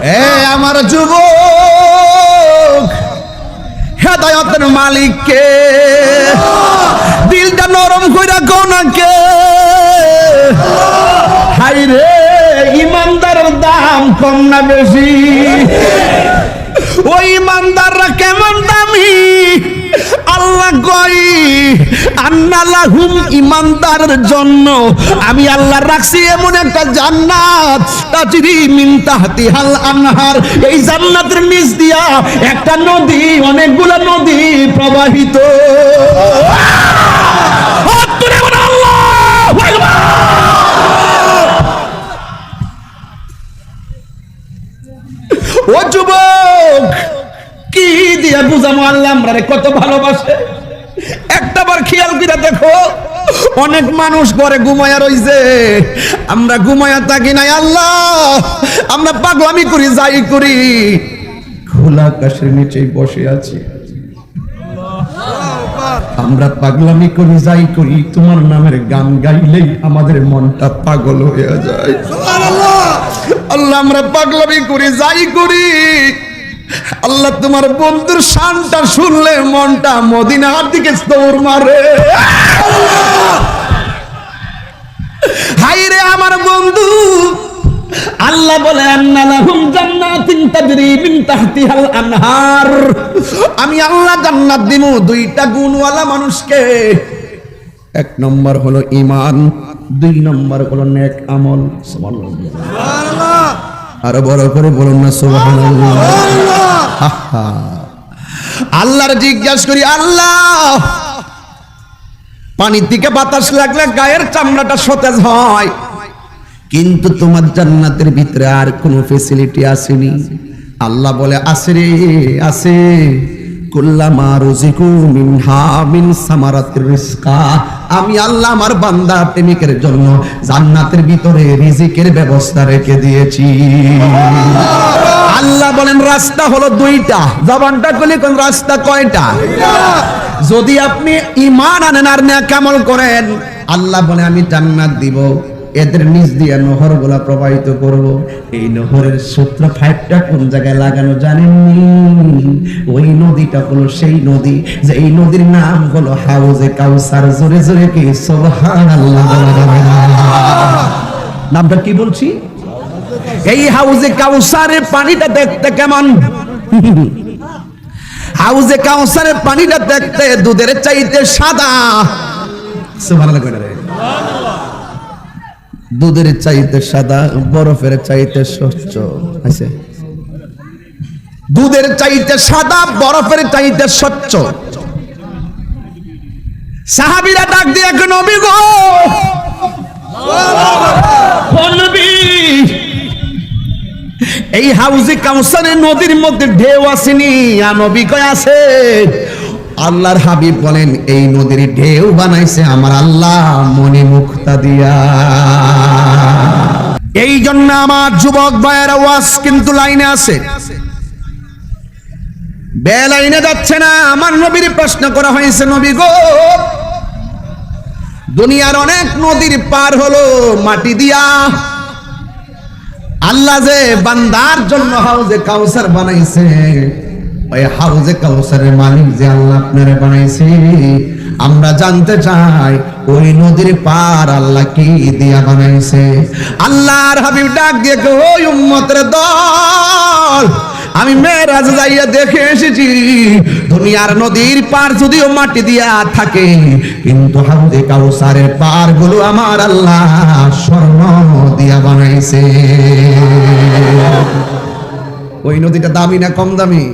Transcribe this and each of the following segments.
এ আমার যুবক, হেদায়তের মালিককে, দিলটা নরম কইরা কোনাকে হাই রে ইমানদারের দাম কম না বেশি? ওই ইমানদাররা কেমন দামি? আল্লাহ কই আন্নালাহুম ইমানদারের জন্য। আমি আল্লাহ রাখছি এমন একটা জান্নাত। তাজরি মিন আনহার। এই জান্নাতের নিচ দিয়া একটা নদী, অনেকগুলো নদী প্রবাহিত। ও যুবক, কি আল্লাহ আমরা কত ভালোবাসে? খেয়াল করে দেখো, অনেক মানুষ পরে ঘুমায়া রইছে। আমরা ঘুমায়া থাকি নাই, আল্লাহ, আমরা পাগলামি করি, যাই করি। খোলা আকাশের নিচেই বসে আছি। আমরা পাগলামি করি, যাই করি। তোমার নামের গান গাইলেই আমাদের মনটা পাগল হয়ে যায়। আল্লাহ, আমরা পাগলামি করি, যাই করি। আল্লাহ তোমার বন্ধুর শানটা শুনলে মনটা মদিনার দিকে দৌড় মারে। হাই রে আমার বন্ধু, আল্লাহ বলে আমি আল্লাহ জান্নাত দিমু দুইটা গুণওয়ালা মানুষকে। এক নম্বর হলো ইমান দুই নম্বর হলো নেক আমল। সুবহানাল্লাহ। আরও বড় করে বলুন না সোহান। আল্লাহর জিজ্ঞাসা করি আল্লাহ! পানির দিকে বাতাস লাগলে গায়ের চামড়াটা সতেজ হয়। কিন্তু তোমার জান্নাতের ভিতরে আর কোনো ফেসিলিটি আসেনি। আল্লাহ বলে আসে রে আছে আমি আল্লাহ আমার বান্দা প্রেমিকের জন্য জান্নাতের ভিতরে রিজিকের ব্যবস্থা রেখে দিয়েছি। আল্লাহ বলেন, রাস্তা হলো দুইটা। জবানটা করলে কোন রাস্তা কয়টা? যদি আপনি ইমান আনেন আর নেকামল করেন, আল্লাহ বলে, আমি জান্নাত দিব। এদের নিচ দিয়ে নহরগুলা প্রবাহিত করব। এই নহরের সূত্র ফাইভটা কোন জায়গায় লাগানো জানেননি? ওই নদীটা হলো সেই নদী, যে এই নদীর নাম হলো হাউজে কাউসার। জোরে জোরে কি। নামটা কি বলছি? এই হাউজে কাউসারের পানিটা দেখতে কেমন? হাউজে কাউসারের পানিটা দেখতে দুধের চাইতে সাদা। সুবহানাল্লাহ। দুধের চাইতে সাদা বরফের চাইতে স্বচ্ছ। আছে দুধের চাইতে সাদা বরফের চাইতে স্বচ্ছ। সাহাবীরা ডাক দিয়ে এক নবী গো। এই হাউজে কাউসারের নদীর মধ্যে ঢেউ আসেনি। আর নবী কয় আছে আল্লাহর হাবিব বলেন এই নদীর ঢেউ বানাইছে আমার আল্লাহ মনে মুক্তা দিয়া এই জন্য আমার যুবক ভাইয়েরা, ওয়াজ কিন্তু লাইনে আছে। বে লাইনে যাচ্ছে না, আমার নবীর প্রশ্ন করা হয়েছে, নবী গো, দুনিয়ার অনেক নদীর পার হলো, মাটি দিয়া। আল্লাহ যে বান্দার জন্য হাউজে কাউসার বানাইছে, ওই হাউজে কাউসারের মালিক যে আল্লাহ আপনারে বানাইছে আমরা জানতে চাই, ওই নদীর পার আল্লাহ কি দিয়া বানাইছে? আল্লাহর হাবিব ডাক দিয়ে ওই উম্মতের দল, আমি মেয়েরাজ যাইয়া দেখে এসেছি। দুনিয়ার নদীর পার যদিও মাটি দিয়া থাকে, কিন্তু হাউজে কাউসারের পারগুলো আমার আল্লাহ স্বর্ণ দিয়া বানাইছে। ওই নদীটা দামি না কম দামি?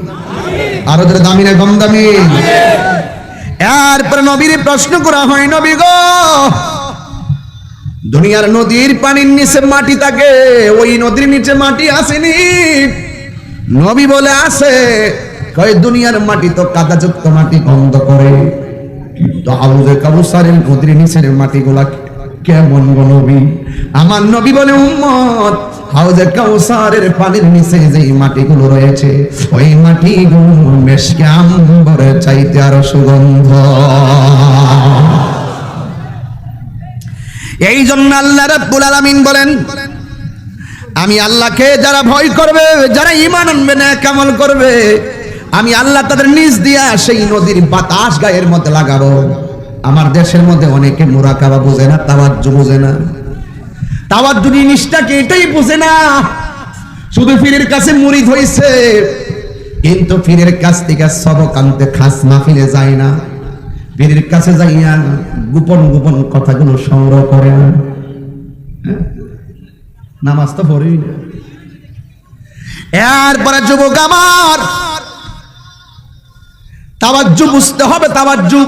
আরও দামি না কম দামি? এরপর নবীর প্রশ্ন করা হয়, নবী গো, দুনিয়ার নদীর পানির নিচে মাটি থাকে, ওই নদীর নিচে মাটি আসেনি? নবী বলে আসে কয়, দুনিয়ার মাটি তো কাদাযুক্ত মাটি বন্ধ করে। কিন্তু আউজে কাবুসারের নদীর নিচের মাটিগুলা কেমন নবী? আমার নবী বলে, উম্মত হাউজে কাউসারের পানির নিচে যে মাটিগুলো রয়েছে, ওই মাটিগুলো মেশকে আম্বরের চাইতে আরও সুগন্ধ। এই জন্য আল্লাহ রাব্বুল আলামিন বলেন, আমি আল্লাহকে যারা ভয় করবে, যারা ইমান আনবে না কামল করবে, আমি আল্লাহ তাদের নিজ দিয়া সেই নদীর বাতাস গায়ের মধ্যে লাগাবো। আমার দেশের মধ্যে অনেকে মুরাকাবা বোঝে না, তাওয়াজ্জু বোঝে না। তাওয়াজ্জু জিনিসটাকে এটাই বোঝে না, শুধু ফিরের কাছে মুড়ি হইছে কিন্তু ফিরের কাছ থেকে সবক আনতে খাস মাহফিলে যায় না। পীরের কাছে যাইয়া গোপন গোপন কথাগুলো সংগ্রহ করে না। হ্যাঁ? নামাজ তো পড়েই না। এরপরে যুবক আমার তাবাজ্জু বুঝতে হবে তাবাজ্জু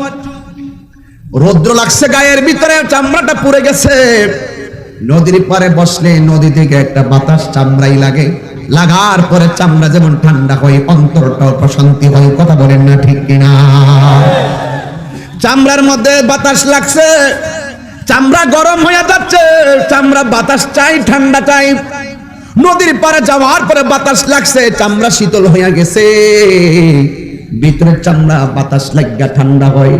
রৌদ্র লাগছে গায়ের ভিতরে, চামড়াটা পুড়ে গেছে। নদীর পারে বসলে নদী থেকে একটা বাতাস চামড়াই লাগে। লাগার পরে চামড়া যেমন ঠান্ডা হয়, অন্তরটাও প্রশান্তি হয়, কথা বলেন না ঠিক কিনা? চামড়ার মধ্যে বাতাস লাগছে, চামড়া গরম হয়ে যাচ্ছে, চামড়া বাতাস চাই, ঠান্ডা চাই। নদীর পারে যাওয়ার পরে বাতাস লাগছে, চামড়া শীতল হয়ে গেছে। ভিতরের চামড়া বাতাস লাগা ঠান্ডা হয়।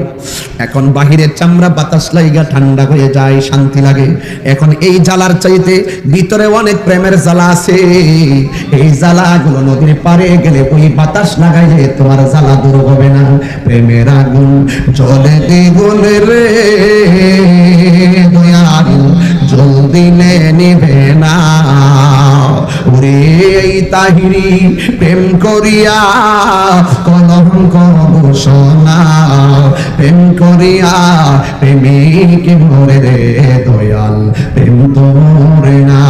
এখন বাহিরের চামড়া বাতাস লাগা ঠান্ডা হয়ে যায়, শান্তি লাগে। এখন এই জ্বালার চাইতে ভিতরে অনেক প্রেমের জ্বালা আছে। এই জ্বালাগুলো নদীর পারে গেলে ওই বাতাস লাগাইলে তোমার জ্বালা দূর হবে না। প্রেমের আগুন জলে দ্বিগুণ রে। জল দিলে না ওরে এই তাহিরি, প্রেম করিয়া কলঙ্ক ঘোষণা প্রেম করিয়া প্রেমিক মরে রে দয়াল, প্রেম তো মরে না।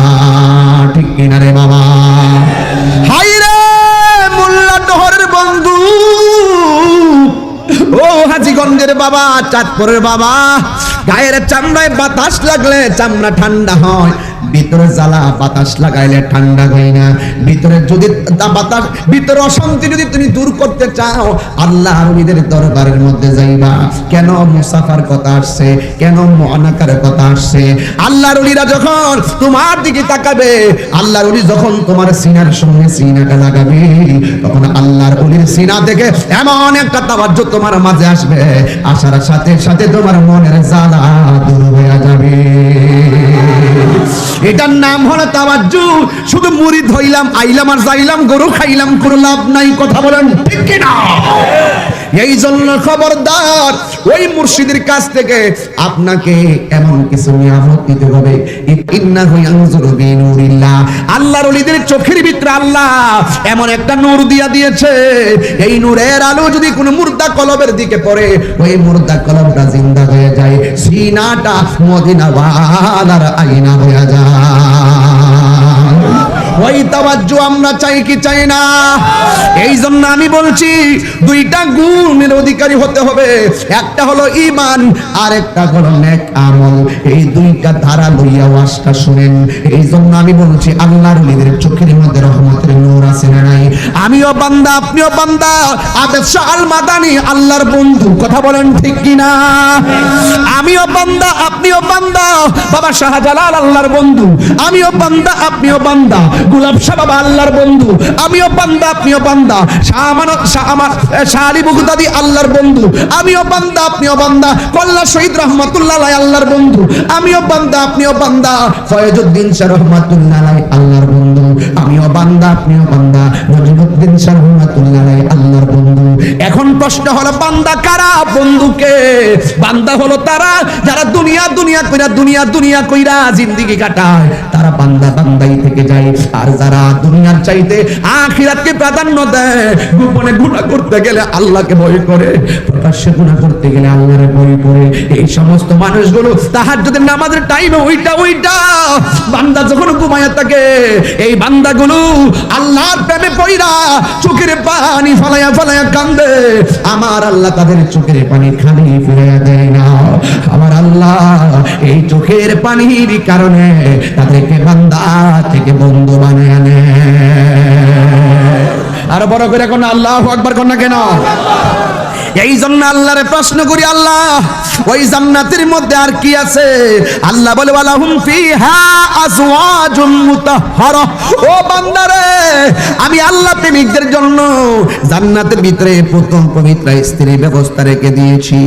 ঠিক কিনা রে বাবা হাই রে মোল্লা ডহরের বন্ধু। ও হাজিগঞ্জের বাবা, চাঁদপুরের বাবা। গায়ের চামড়ায় বাতাস লাগলে চামড়া ঠান্ডা হয়। ভিতরে জ্বালা, বাতাস লাগাইলে ঠান্ডা হয় না। ভিতরে যদি বাতাস, ভিতরে অশান্তি যদি তুমি দূর করতে চাও, আল্লাহ রবিদের দরবারের মধ্যে যাইবা। কেন মুসাফার কথা আসছে? কেন মহানাকার কথা আসছে? আল্লাহ রলিরা যখন তোমার দিকে তাকাবে, আল্লাহ রলি যখন তোমার সিনার সঙ্গে সিনাটা লাগাবে, তখন আল্লাহর অলির সিনা থেকে এমন একটা তাবাজ্য তোমার মাঝে আসবে। আসার সাথে সাথে তোমার মনের জ্বালা দূর হয়ে যাবে। এটার নাম হলো তাবাজ্জু শুধু মুড়ি ধইলাম, আইলাম আর যাইলাম, গরু খাইলাম, কোনো লাভ নাই, কথা বলেন ঠিক কিনা? এই জন্য খবরদার, ওই মুর্শিদের কাছ থেকে আপনাকে এমন কিছু নিয়ামত দিতে হবে। আল্লাহর ওলিদের চোখের ভিতরে আল্লাহ এমন একটা নূর দিয়া দিয়েছে। এই নূরের আলো যদি কোনো মুর্দা কলবের দিকে পড়ে, ওই মুর্দা কলবটা জিন্দা হয়ে যায়, সিনাটা মদিনা ওয়ালার আইনা হয়ে যায়। ওই তাওয়াজ্জু আমরা চাই কি চাই না? এই জন্য আমি বলছি, দুইটা গুণের অধিকারী হতে হবে। একটা হলো ইমান আর একটা হলো নেক আমল। এই দুইটা ধারা লইয়া ওয়াজটা শুনেন। এই জন্য আমি বলছি, আল্লাহর ওলিদের চোখের মধ্যে রহমতের নূর আছে না নাই? আমিও বান্দা, আপনিও বান্দা। আবেদ আল মাদানি আল্লাহর বন্ধু। কথা বলেন ঠিক কিনা? আমিও বান্দা, আপনিও বান্দা। বাবা শাহজালাল আল্লাহর বন্ধু। আমিও বান্দা, আপনিও বান্দা। গুলাব শাহ বাবা আল্লাহর বন্ধু। আমিও বান্দা আপনিও বান্দা শাহ আমানত শাহ আমার শাহ আলী বুগদাদি আল্লাহর বন্ধু। আমিও বান্দা আপনিও বান্দা কল্লা শহীদ রহমাতুল্লাহ আল্লাহর বন্ধু। আমিও বান্দা আপনিও বান্দা ফয়জুদ্দিন শাহ রহমাতুল্লাহ আল্লাহর বন্ধু। আমিও বান্দা আপনিও বান্দা নজরুদ্দিন শাহ রহমাতুল্লাহ আল্লাহর বন্ধু। এখন প্রশ্ন হলো বান্দা কারা? বন্ধুকে বান্দা হলো তারা যারা দুনিয়া দুনিয়া কইরা, দুনিয়া দুনিয়া কইরা জিন্দিগি কাটায়। তারা বান্দা বান্দাই থেকে যায়। আর যারা দুনিয়ার চাইতে আখিরাতকে প্রাধান্য দেয়, গোপনে গুনাহ করতে গেলে আল্লাহকে ভয় করে। প্রকাশ্যে গুনাহ করতে গেলে আল্লাহরে ভয় করে। এই সমস্ত মানুষগুলো তাহাজ্জুদের নামাজের টাইমে ওইটা ওইটা। বান্দা যখন ঘুমায় থাকে, এই বান্দাগুলো আল্লাহর প্রেমে পইরা চোখের পানি ফলায়া ফলায়া কান্দে। আমার আল্লাহ তাদের চোখের পানি খালি ফিরাইয়া দেয় না। আমার আল্লাহ এই চোখের পানির কারণে তাদেরকে বান্দা থেকে বন্ধু বানিয়ে নেয় আরও বড় করে কোন আল্লাহ আকবার কন্যা কেন? এই জন্য আল্লাহরে প্রশ্ন করি, আল্লাহ, ওই জান্নাতের মধ্যে আর কি আছে? আল্লাহ বলে, ওয়ালাহুম ফিহা আজওয়াজুম মুতাহহারা। ও বান্দারে, আমি আল্লাহ প্রেমিকদের জন্য জান্নাতের ভিতরে প্রথম পবিত্র স্ত্রী ব্যবস্থা রেখে দিয়েছি।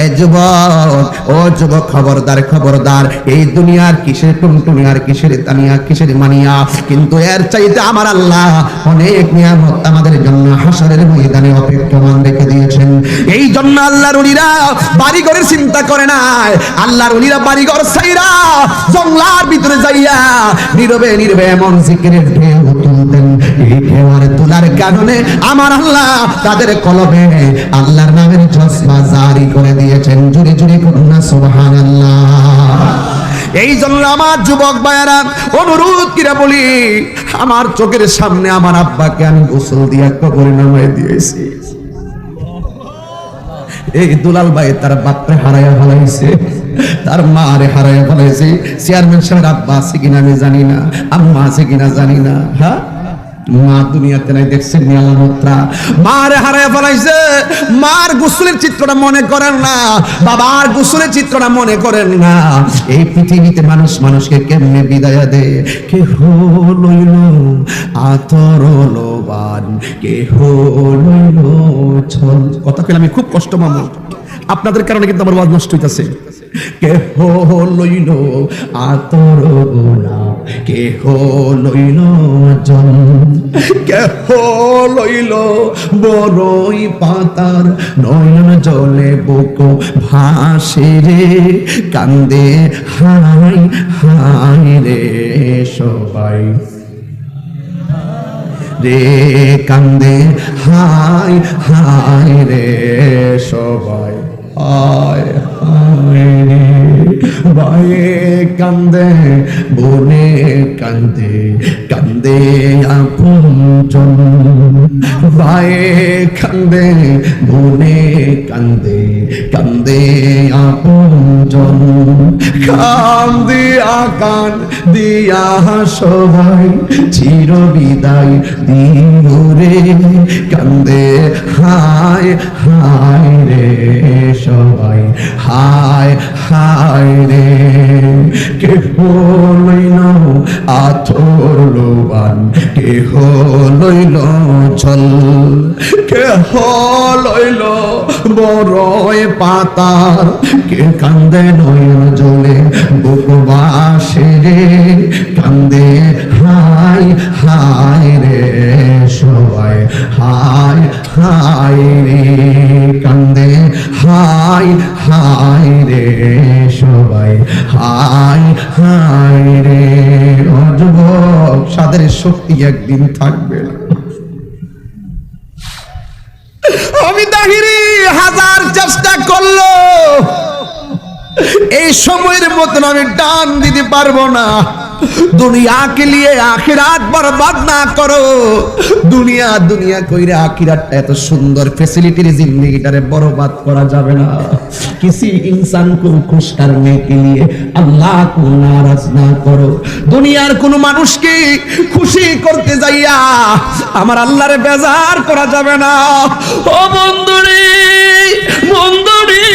এ যুবক, ও যুবক, খবরদার খবরদার, এই দুনিয়ার কিসের টুনটুনি আর কিসের তানিয়া, কিসের মানিয়া? কিন্তু এর চাইতে আমার আল্লাহ অনেক নিয়ামত আমাদের জন্য হাসরের ময়দানে অপেক্ষমান রেখে দিয়েছেন। এই জন্য আল্লাহর উলিরা বাড়িঘরের চিন্তা করে নাই। আল্লাহর উলিরা বাড়িঘর সাইরা জঙ্গলার ভিতরে যাইয়া নীরবে নীরবে এমন জিকিরের ঢেউ তুলতেন। এই ঢেউয়ার তোলার কারণে আমার আল্লাহ তাদের কলবে আল্লাহর নামের চশমা জারি করে দিয়েছেন। জুড়ে জুড়ে করুন না, সুবহানাল্লাহ। এই জন্য আমার যুবক ভাইয়েরা, অনুরোধ কিরা বলি, আমার চোখের সামনে আমার আব্বাকে আমি গোসল দিয়ে কবরে নামাই দিয়েছি। এই দুলাল ভাই তার বাপরে হারাইয়া ফেলাইছে। তার মা রে হারাইয়া ফেলাইছে। চেয়ারম্যান সাহেব আব্বা আছে কিনা আমি জানি না, আম্মা আছে কিনা জানি না। হ্যাঁ? মা দুনিয়াতে নাই, দেখছেন নিয়ামতরা মার হারায় ফেলাইছে। মার গোসলের চিত্রটা মনে করেন না। বাবার গোসলের চিত্রটা মনে করেন না। এই পৃথিবীতে মানুষ মানুষকে কেমনে বিদায় দে কে হইল আতর লোবান কে হইল ছল। কথা কইলে আমি খুব কষ্ট মামু আপনাদের কারণে কিন্তু আমার ওয়াজ নষ্ট হইতাছে। কে লইল আতর গোলা কে লইল জন কে লইল বড়ই পাতার নয়ন জলে বুক ভাসে রে। কান্দে হাই হাই রে সবাই। রে কান্দে হাই হাই রে সবাই। হায় হায় রে বায়ে কান্দে বনে কান্দে কান্দে আপন বায়ে কান্দে বনে কান্দে কান্দে আপন কান্দিয়া কান দিয়া সবাই চির বিদায় দিও রে, কান্দে, হায় হায় রে, সবাই। হায় হায় রে কে হইল আথর লোবান। কে হইল চল। কে হইল বড়ই পাতার। কে কান্দে নয়ন জলে বুকবাসে রে। কান্দে, হাই হাই রে সবাই, হাই হাই রে কান্দে, হাই হাই রে সবাই, হাই হাই রে অযুবক, সাদের শক্তি একদিন থাকবে না। আমি তাহিরি হাজার চেষ্টা করল। এই সময়ের মতন আমি টান দিতে পারব না। দুনিয়াকে নিয়ে আখিরাত বরবাদ না করো। দুনিয়া দুনিয়া কইরে আখিরাতটা এত সুন্দর। ফ্যাসিলিটির করা যাবে না। কো কে লিয়ে কো দুনিয়ার কোন মানুষকে খুশি করতে যাইয়া আমার আল্লাহরে বেজার করা যাবে না। ও বন্ধুরে বন্ধুরে,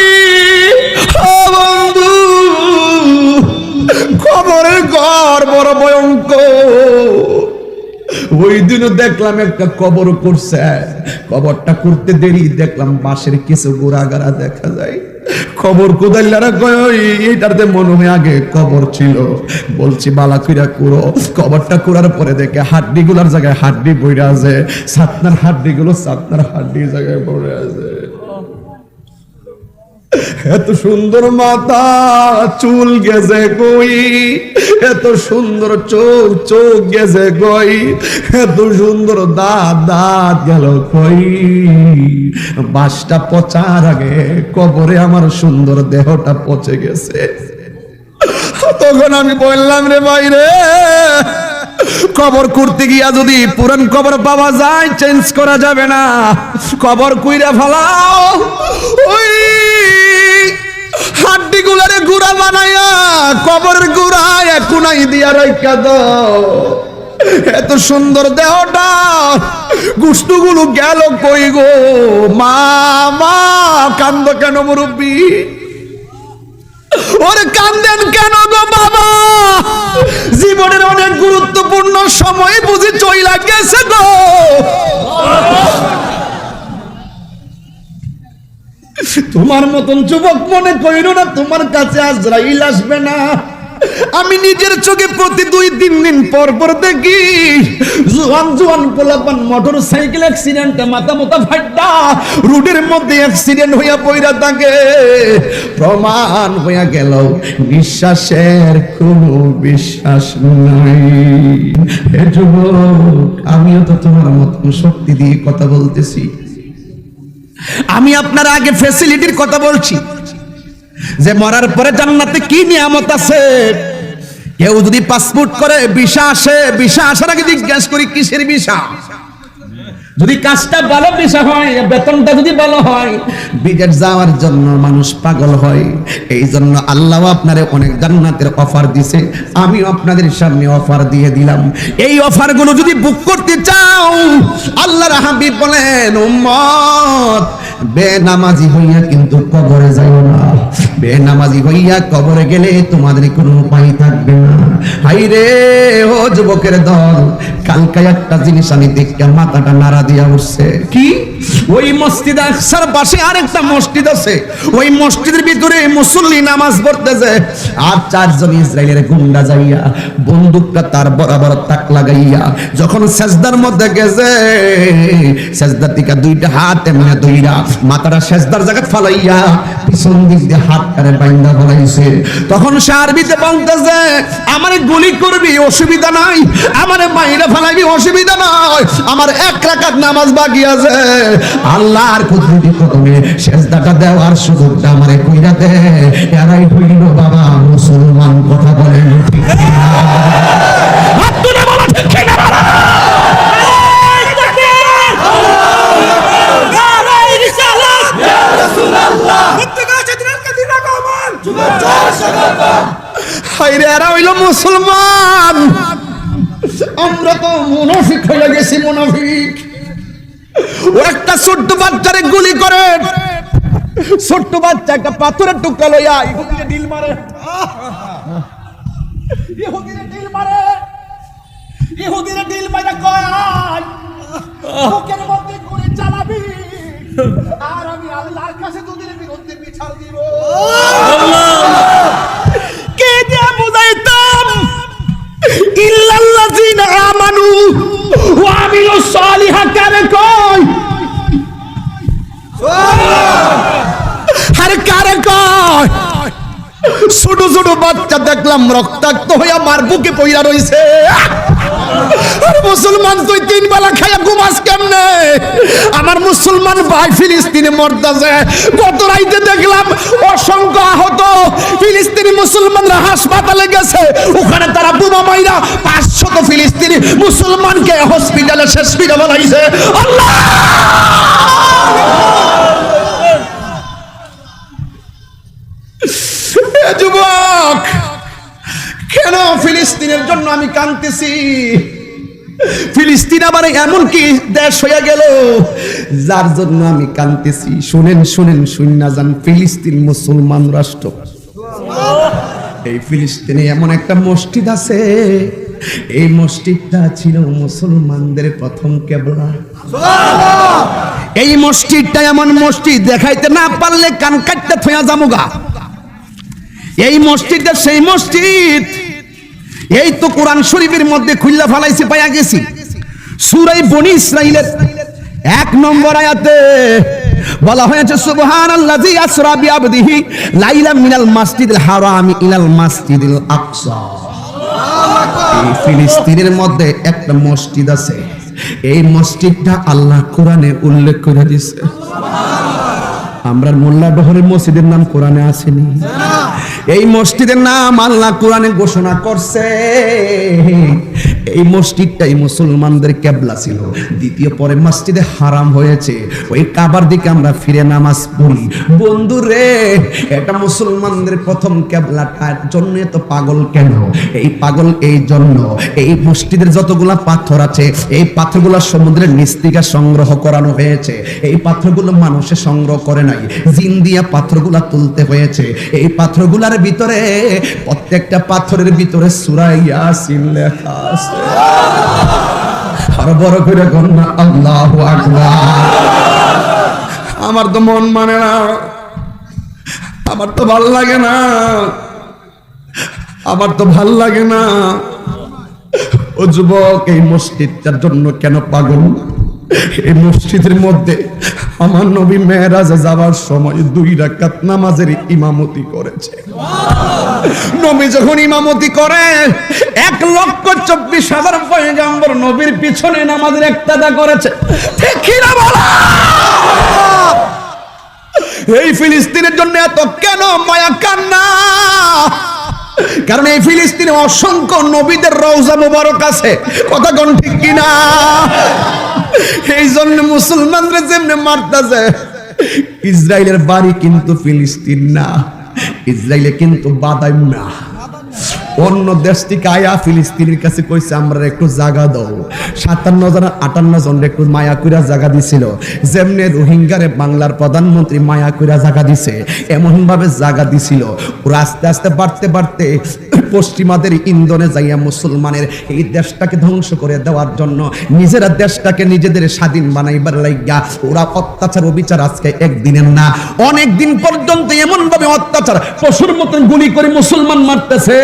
ও বন্ধু। খবরের ঘর বড় ভয়ঙ্কর। ওই দিনও দেখলাম একটা কবর করছে। কবরটা করতে দেরি দেখলাম বাঁশের কিছু গোড়াগাড়া দেখা যায়। খবর কোদাইলারা কয় "ওই, এইটাতে মনে হয় আগে কবর ছিল। বলছি বালা কইরা কুড়ো। কবরটা কুড়ার পরে দেখে হাড্ডি গুলার জায়গায় হাড্ডি বইরা আছে। সাতনার হাড্ডি গুলো সাতনার হাড্ডি জায়গায় পড়ে আছে। এত সুন্দর মাথা, চুল গেছে কই এত সুন্দর চোখ চোখ গেছে কই এত সুন্দর দাঁত দাঁত গেল কই। বাসটা পচার আগে কবরে আমার সুন্দর দেহটা পচে গেছে। তখন আমি বললাম, রে ভাই রে, কবর করতে গিয়া যদি পুরান কবর পাওয়া যায় চেঞ্জ করা যাবে না। কবর কুইরা ফেলাও। ওই হাড্ডি গুলারে গুড়া বানাইয়া, কবরের গুড়া একুনাই দিয়া রাইকা দাও। এত সুন্দর দেহটা গুস্তগুলো গেল কই গো? মা মা, কান্দ কেন মুরব্বী? ওরে কান্দেন কেন গো বাবা? জীবনের অনেক গুরুত্বপূর্ণ সময় বুঝি চইলা গেছে গো। তোমার মতন যুবক মনে করিল না, তোমার কাছে আজরাইল আসবে না। আমি নিজের চোখে প্রতি দুই, তিন দিন পর পর দেখি জোয়ান জোয়ান পোলাপান মোটর সাইকেল অ্যাক্সিডেন্টে মাথা মাথা ফাড্ডা রোডের মধ্যে অ্যাক্সিডেন্ট হইয়া পইরা থাকে। প্রমাণ হইয়া গেল নিঃশ্বাসের কোনো বিশ্বাস নাই। হে যুবক, আমিও তো তোমার মতন শক্তি দিয়ে কথা বলতেছি। আমি আপনার আগে ফেসিলিটির কথা বলছি। যে মরার পরে জান্নাতে কি নিয়ামত আছে? কেউ যদি পাসপোর্ট করে বিষা আসে বিষা আসার আগে জিজ্ঞাসা করি, কিসের ভিসা যদি কাজটা ভালো বিষয় হয় বেতনটা যদি ভালো হয়, বিদেশ যাওয়ার জন্য মানুষ পাগল হয়। এই জন্য আল্লাহ আপনারে অনেক জান্নাতের অফার দিছে। আমিও আপনাদের সামনে অফার দিয়ে দিলাম। এই অফারগুলো যদি বুক করতে চাও, আল্লাহর হাবিব বলেন, উম্মত, বেনামাজি হইয়া কিন্তু কবরে যাইও না। বেনামাজি হইয়া কবরে গেলে তোমাদের কোনো উপায় থাকবে না। হাইরে ও যুবকের দল, কালকে একটা জিনিস আমি দেখতে মাথাটা নাড়া দিয়া উঠছে। কি? ওই মসজিদ আকসার পাশে আরেকটা মসজিদ আছে। ওই মসজিদের ভিতরে মুসল্লি নামাজ পড়তেছে। আর চারজন ইসরায়েলের গুন্ডা যাইয়া, বন্দুকটা তার বরাবর তাক লাগাইয়া, যখন সেজদার মধ্যে গেছে, সেজদার দিকে দুইটা হাত এমনি দুইরা মাথাটা সেজদার জায়গা ফালাইয়া, পিছন দিক দিয়ে হাত কারে বাইন্দা ফলাইছে তখন সে আরবিতে বলতেছে, আমারে গুলি করবি, অসুবিধা নাই। আমারে বাইরে ফেলাইবি, অসুবিধা নাই। আমার এক রাকাত নামাজ বাকি আছে। আল্লাহর কুদরতি কদমে সেজদাটা দেওয়ার সুযোগটা আমারে কইরা দে। এরাই হইল বাবা মুসলমান, কথা বলেন ঠিক তুলে বলো, ঠিক কিনা হাইরে হইল মুসলমান। আমরা তো মুনাফিক হয়ে গেছি, মুনাফিক। ও একটা ছোট্ট বাচ্চারে গুলি করে। ছোট্ট বাচ্চা একটা পাথরের টুকরা লইয়া ইহুদিরে ডিল মারে। ইহুদিরে ডিল মারে। ইহুদিরে ডিল মারে কয়, আয় মধ্যে গুলি চালাবি। আর আমি আল্লাহর কাছে তোদের বিরুদ্ধে বিচার দিব। কয় আরে কারে কয় ছোট ছোট বাচ্চা দেখলাম রক্তাক্ত হইয়া মার বুকে পইরা রইছে। মুসলমান, তুই তিন বেলা খাইয়া ঘুমাস কেমনে? আমার মুসলমান ভাই ফিলিস্তিনে মরতাছে। গত রাইতে দেখলাম অসংখ্য আহত ফিলিস্তিনি মুসলমানরা হাসপাতালে গেছে। ওখানে তারা বোমা মাইরা পাঁচশত ফিলিস্তিনি মুসলমানকে হসপিটালে শেষ পিঠা আল্লাহ! যুবক, কেন ফিলিস্তিনের জন্য আমি কাঁদতেছি? ফিলিস্তিন আবার এমন কি দেশ হয়ে গেল? যার জন্য আমি কাঁদতেছি শুনেন শুনেন শুননা যান। ফিলিস্তিন মুসলমান রাষ্ট্র। এই ফিলিস্তিনে এমন একটা মসজিদ আছে। এই মসজিদটা ছিল মুসলমানদের প্রথম কেবলা। এই মসজিদটা এমন মসজিদ দেখাইতে না পারলে কান কাটতে থয়া জামুগা এই মসজিদটা সেই মসজিদ, এই তো কোরআন শরীফের মধ্যে খুল্লা ফালাইছে, পাইয়া গেছি। সুরাই বনি ইসরাইলের এক নম্বর আয়াতে বলা হয়েছে, সুবহানাল্লাযী আসরা বিআবদিহি লাইলাম মিনাল মাসজিদিল হারাম ইলাল মাসজিদিল আকসা। ফিলিস্তিনের মধ্যে একটা মসজিদ আছে। এই মসজিদটা আল্লাহ কোরআনে উল্লেখ করে দিয়েছে। আমরা মোল্লা ডহরের মসজিদের নাম কোরআনে আসেনি। এই মসজিদের নাম আল্লাহ কোরআনে ঘোষণা করছে। এই মসজিদটাই মুসলমানদের কেবলা ছিল। দ্বিতীয় পরে মসজিদে হারাম হয়েছে। ওই কাবার দিকে আমরা ফিরে নামাজ পড়ি। বন্ধু রে, এটা মুসলমানদের প্রথম কেবলাটার জন্য তো পাগল কেন? এই পাগল এই জন্য। এই মসজিদের যতগুলা পাথর আছে, এই পাথরগুলা সমুদ্রের নিচ থেকে সংগ্রহ করানো হয়েছে। এই পাথরগুলো মানুষে সংগ্রহ করে নাই। জিন দিয়া পাথরগুলা তুলতে হয়েছে। এই পাথরগুলার ভিতরে, প্রত্যেকটা পাথরের ভিতরে লেখা আছে। করে আমার তো মন মানে না, আমার তো ভালো লাগে না, আমার তো ভালো লাগে না। ও যুবক, এই মসজিদটার জন্য কেন পাগল? এই মসজিদের মধ্যে আমার নবী মেয়েরাজে যাওয়ার সময় দুই রাকাত নামাজের ইমামতি করেছে। নবী যখন ইমামতি করে, এক লক্ষ চব্বিশ হাজার পয়গাম্বর নবীর পিছনে নামাজের একটাদা করেছে। বলা? এই ফিলিস্তিনের জন্য এত কেন মায়া কান্না? কারণ এই ফিলিস্তিনে অসংখ্য নবীদের রওজা মুবারক আছে। কথা কোন ঠিক কিনা এই জন্য মুসলমানরা যেমনি মারতেছে, ইসরায়েলের বাড়ি কিন্তু ফিলিস্তিন না, ইসরায়েলে কিন্তু বাদাম না। অন্য দেশ থেকে আয়া ফিলিস্তিনের কাছে কইছে, আমরা একটু জাগা দাও। সাতান্ন জন আটান্ন জন একটু মায়া কইরা জায়গা দিছিল। যেমনে রোহিঙ্গারে বাংলার প্রধানমন্ত্রী মায়া কইরা জায়গা দিছে এমন ভাবে জায়গা দিছিল। ওরা আস্তে আস্তে বাড়তে বাড়তে পশ্চিমাদের ইন্ধনে যাইয়া মুসলমানের এই দেশটাকে ধ্বংস করে দেওয়ার জন্য নিজেরা দেশটাকে নিজেদের স্বাধীন বানাইবার লাগিয়া ওরা অত্যাচার অবিচার আজকে একদিনের না। অনেক দিন পর্যন্ত এমন ভাবে অত্যাচার, পশুর মতন গুলি করে মুসলমান মারতেছে।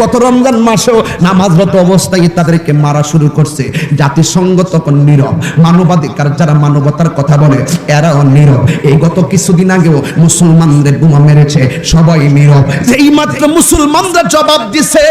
গত রমজান মাসেও নামাজরত অবস্থায় তাদেরকে মারা শুরু করছে। জাতিসংঘ নীরব। মানবাধিকার যারা মানবতার কথা বলে, এরাও নীরব। এই গত কিছুদিন আগেও মুসলমানদের বোমা মেরেছে, সবাই নীরব। যেই মাত্র মুসলমানরা জবাব দিছে,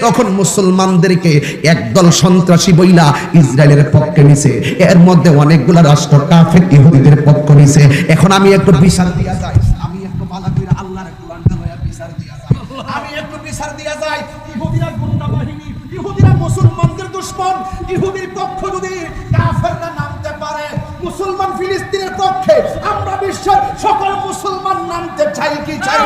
তখন মুসলমানদেরকে একদল সন্ত্রাসী বইলা ইসরায়েলের পক্ষে নিছে। এর মধ্যে অনেকগুলা রাষ্ট্র কাফের ইহুদিদের পক্ষ নিছে। এখন আমি একটু বিচার দিয়া যাই। আমি একটু বালা কইরা আল্লাহর লান্ডা হইয়া বিচার দিয়া যাই। আমি একটু বিচার দিয়া যাই। ইহুদিরা গুন্ডা বাহিনী ইহুদিরা মুসলমানদের দুশমন। ইহুদির পক্ষ যদি কাফেররা নামতে পারে, মুসলমান ফিলিস্তিনের পক্ষে, আমরা বিশ্বের সকল মুসলমান নামতে চাই কি চাই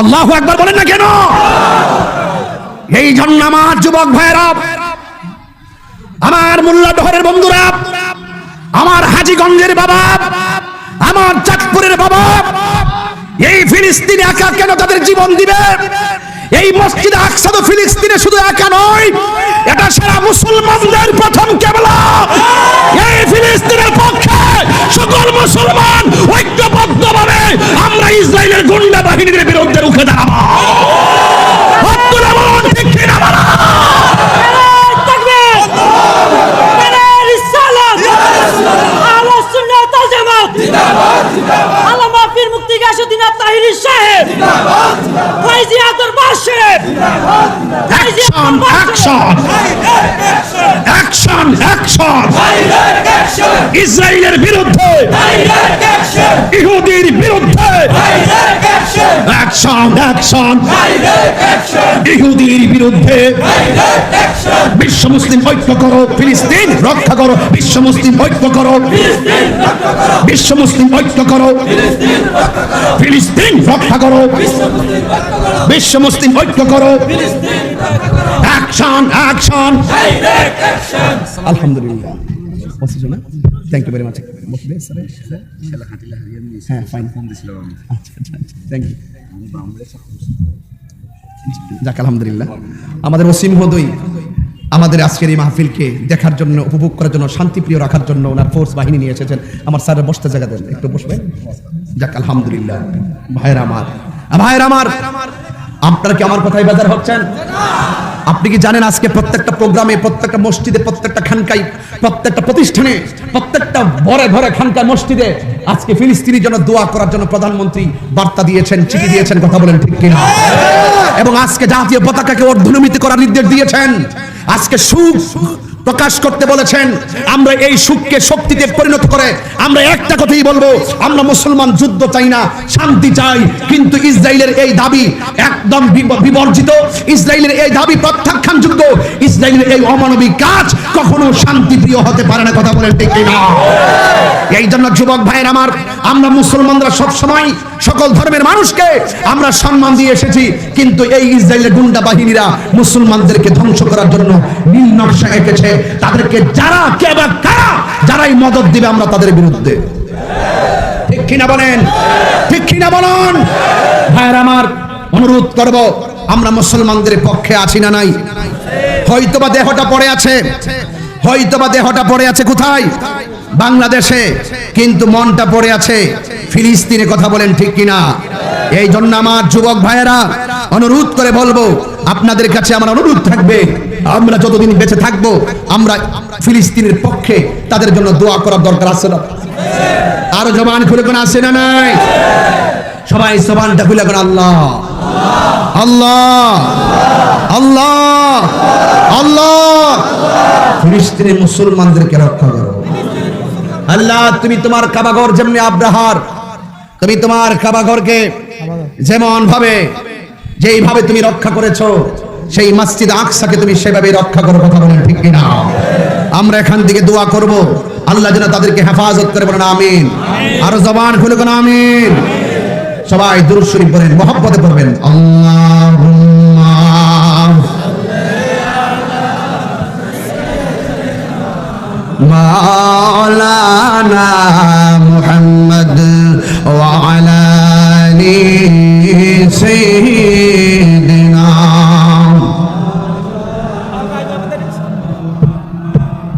আল্লাহ একবার বলেন না কেন? এই জন্য আমার যুবক ভাইরা আমার মোল্লা ডহরের বন্ধুরা আমার হাজিগঞ্জের বাবা, আমার চাঁদপুরের বাবা, এই ফিলিস্তিনে একা কেন তাদের জীবন দিবে? এই মসজিদ আকসা তো ফিলিস্তিনে শুধু একা নয়, এটা সারা মুসলমানদের প্রথম কেবলা। এই ফিলিস্তিনের পক্ষে সকল মুসলমান ঐক্যবদ্ধভাবে আমরা ইসরায়েলের গুন্ডা বাহিনীর বিরুদ্ধে রুখে দাঁড়াবো। ঠিক কিনা জিন্দাবাদ মদিনা তাহিরি সাহেব Darbar Sahib action action action action ইসরায়েলের বিরুদ্ধে। ইহুদির বিরুদ্ধে। অ্যাকশন অ্যাকশন ইহুদির বিরুদ্ধে। বিশ্ব মুসলিম ঐক্য করো ফিলিস্তিন রক্ষা করো। বিশ্ব মুসলিম ঐক্য করো। বিশ্ব মুসলিম ঐক্য করো। ফিলিস্তিন রক্ষা করো। বিশ্ব মুসলিম ঐক্য করো। অ্যাকশন অ্যাকশন আলহামদুলিল্লাহ। বসেছো না থ্যাংক ইউ ভেরি মাচ হ্যাঁ থ্যাংক ইউ যাক, আলহামদুলিল্লাহ। আমাদের ওসিম হদই আমাদের আজকের এই মাহফিলকে দেখার জন্য, উপভোগ করার জন্য, শান্তিপ্রিয় রাখার জন্য ওনার ফোর্স বাহিনী নিয়ে এসেছেন। আমার স্যারের বসতে জায়গা দেন, একটু বসবেন? যাক, আলহামদুলিল্লাহ। ভাইয়ের আমার। ভাইয়ের আমার, আপনারা কি আমার কথাই বাজার হচ্ছেন? আপনি কি জানেন আজকে প্রত্যেকটা প্রোগ্রামে, প্রত্যেকটা মসজিদে, প্রত্যেকটা খানকাই প্রত্যেকটা প্রতিষ্ঠানে, প্রত্যেকটা ভরে ভরে খানকা মসজিদে আজকে ফিলিস্তিনির জন্য দোয়া করার জন্য প্রধানমন্ত্রী বার্তা দিয়েছেন, চিঠি দিয়েছেন, কথা বলেন ঠিক কিনা? এবং আজকে জাতীয় পতাকাকে অর্ধনমিত করার নির্দেশ দিয়েছেন। আজকে সুখ প্রকাশ করতে বলেছেন। আমরা এই সুখকে শক্তিতে পরিণত করে আমরা একটা কথাই বলব, আমরা মুসলমান যুদ্ধ চাই না, শান্তি চাই। কিন্তু ইসরায়েলের এই দাবি একদম বিবর্জিত। ইসরায়েলের এই দাবি প্রত্যাখ্যান যুদ্ধ ইসরায়েলের এই অমানবিক কাজ কখনো শান্তিপ্রিয় হতে পারে না, কথা বলেন ঠিক না এই জন্য যুবক ভাইয়ের আমার, আমরা মুসলমানরা সব সময় সকল ধর্মের মানুষকে আমরা সম্মান দিয়ে এসেছি, কিন্তু এই ইসরায়েলের গুন্ডা বাহিনীরা মুসলমানদেরকে ধ্বংস করার জন্য নীল নকশা এঁকেছে। তাদেরকে যারা, কে বা কারা, যারাই মদত দিবে আমরা তাদের বিরুদ্ধে। অনুরোধ করব, আমরা মুসলমানদের পক্ষে আছি না নাই? হয়তোবা দেহটা পড়ে আছে। হয়তোবা দেহটা পড়ে আছে কোথায়? বাংলাদেশে। কিন্তু মনটা পড়ে আছে ফিলিস্তিনে কথা বলেন ঠিক কিনা? এই জন্য আমার যুবক ভাইয়েরা, অনুরোধ করে বলব, আপনাদের কাছে আমার অনুরোধ থাকবে, আমরা যতদিন বেঁচে থাকব, আমরা ফিলিস্তিনের পক্ষে তাদের জন্য দোয়া করার দরকার আছে না? আরও জবান খুলে কোন আছে না নাই? সবাই জবানটা খুলে কোন আল্লাহ? আল্লাহ! আল্লাহ! আল্লাহ! ফিলিস্তিনের মুসলমানদেরকে রক্ষা করো। আল্লাহ, তুমি তোমার কাবাগর যেমনি আব্রাহার তুমি তোমার কাবা ঘরকে যেমন ভাবে যেইভাবে তুমি রক্ষা করেছ সেই মসজিদ আকসাকে তুমি সেভাবে রক্ষা করো কথা বলেন ঠিক কিনা? আমরা এখান থেকে দোয়া করব। আল্লাহ যেন তাদেরকে হেফাজত করে বলেন আমিন। আরও জবান খুলে কোন আমিন। সবাই দুরুদ শরীফ পড়েন মহব্বতে পড়বেন। আল্লাহ মাওলানা মুহাম্মদ وعلى آل سيدنا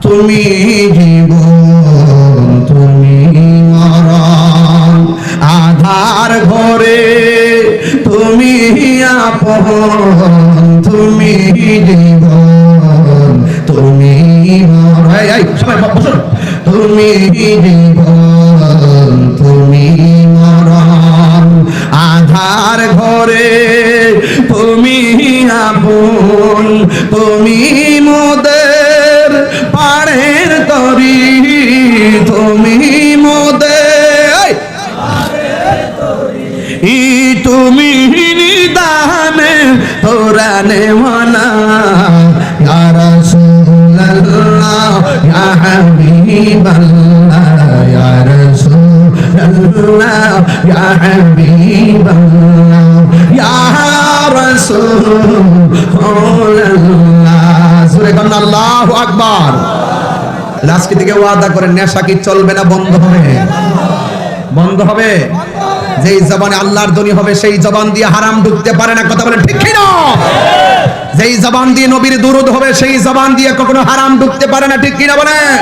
তুমি জীবন তুমি মরণ আধার ঘরে তুমি আপন তুমি জীবন তুমি মরণ এই, এই, সবাই বসুন তুমি জীবন আধার ঘরে, তুমি আপন, তুমি মোদের পাড়ের তরি, তুমি মোদের ই, তুমি নিদানে, তোরা নেওয়ানা ইয়া রাসূলুল্লাহ ইয়া হাবিবাল্লাহ, ইয়া হাবিবাল্লাহ ইয়া রাসূলুল্লাহ সূরা কান আল্লাহু আকবার। লাস্ট থেকে ওয়াদা করেন, নেশা কি চলবে না বন্ধ হবে? বন্ধ হবে? যেই জবানে আল্লাহর ধ্বনি হবে, সেই জবান দিয়ে হারাম ঢুকতে পারে না। কথা বলেন ঠিক কিনা? যেই জবান দিয়ে নবীর দুরুদ হবে, সেই জবান দিয়ে কখনো হারাম ঢুকতে পারে না। ঠিক কিনা বলেন?